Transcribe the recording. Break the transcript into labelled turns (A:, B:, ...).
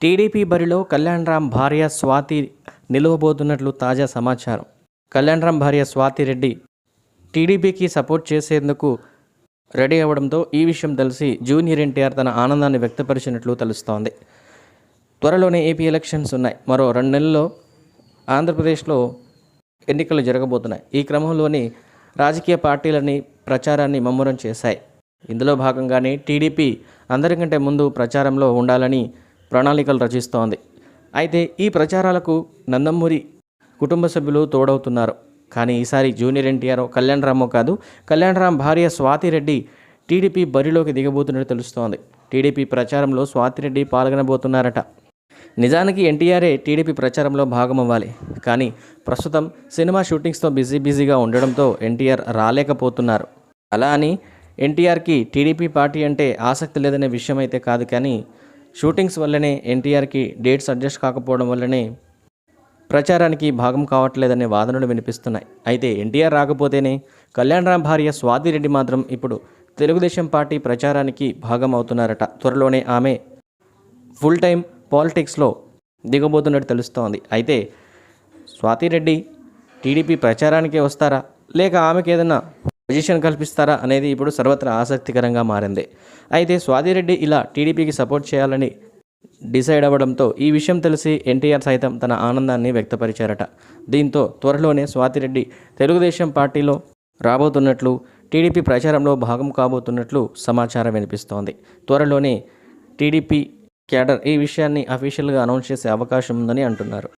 A: TDP బరిలో కళ్యాణ్ రామ్ భార్య స్వాతి నిలవబోతున్నట్లు తాజా సమాచారం. కళ్యాణ్ రామ్ భార్య స్వాతి రెడ్డి టీడీపీకి సపోర్ట్ చేసేందుకు రెడీ అవ్వడంతో ఈ విషయం తెలిసి జూనియర్ ఎన్టీఆర్ తన ఆనందాన్ని వ్యక్తపరిచినట్లు తెలుస్తోంది. త్వరలోనే ఏపీ ఎలక్షన్స్ ఉన్నాయి. మరో రెండు నెలల్లో ఆంధ్రప్రదేశ్లో ఎన్నికలు జరగబోతున్నాయి. ఈ క్రమంలోని రాజకీయ పార్టీలని ప్రచారాన్ని ముమ్మరం చేశాయి. ఇందులో భాగంగానే టీడీపీ అందరికంటే ముందు ప్రచారంలో ఉండాలని ప్రణాళికలు రచిస్తోంది. అయితే ఈ ప్రచారాలకు నందమూరి కుటుంబ సభ్యులు తోడవుతున్నారు. కానీ ఈసారి జూనియర్ ఎన్టీఆర్ కళ్యాణ్ రామో కాదు కళ్యాణ్ రామ్ భార్య స్వాతిరెడ్డి టీడీపీ బరిలోకి దిగబోతున్నట్టు తెలుస్తోంది. టీడీపీ ప్రచారంలో స్వాతిరెడ్డి పాల్గొనబోతున్నారట. నిజానికి ఎన్టీఆర్ఏ టీడీపీ ప్రచారంలో భాగమవ్వాలి. కానీ ప్రస్తుతం సినిమా షూటింగ్స్తో బిజీ బిజీగా ఉండడంతో ఎన్టీఆర్ రాలేకపోతున్నారు. అలా అని ఎన్టీఆర్కి టీడీపీ పార్టీ అంటే ఆసక్తి లేదనే విషయం అయితే కాదు కానీ షూటింగ్స్ వల్లనే ఎన్టీఆర్కి డేట్స్ అడ్జస్ట్ కాకపోవడం వల్లనే ప్రచారానికి భాగం కావట్లేదనే వాదనలు వినిపిస్తున్నాయి. అయితే ఎన్టీఆర్ రాకపోతేనే కళ్యాణరామ్ భార్య భార్య స్వాతిరెడ్డి మాత్రం ఇప్పుడు తెలుగుదేశం పార్టీ ప్రచారానికి భాగం అవుతున్నారట త్వరలోనే ఆమె ఫుల్ టైం పాలిటిక్స్లో దిగబోతున్నట్టు తెలుస్తోంది. అయితే స్వాతిరెడ్డి టీడీపీ ప్రచారానికే వస్తారా? లేక ఆమెకి ఏదైనా పొజిషన్ కల్పిస్తారా అనేది ఇప్పుడు సర్వత్రా ఆసక్తికరంగా మారింది. అయితే స్వాతిరెడ్డి ఇలా టీడీపీకి సపోర్ట్ చేయాలని డిసైడ్ అవ్వడంతో ఈ విషయం తెలిసి ఎన్టీఆర్ సైతం తన ఆనందాన్ని వ్యక్తపరిచారట. దీంతో త్వరలోనే స్వాతిరెడ్డి తెలుగుదేశం పార్టీలో రాబోతున్నట్లు టీడీపీ ప్రచారంలో భాగం కాబోతున్నట్లు సమాచారం వినిపిస్తోంది. త్వరలోనే టీడీపీ క్యాడర్ ఈ విషయాన్ని అఫీషియల్గా అనౌన్స్ చేసే అవకాశం ఉందని అంటున్నారు.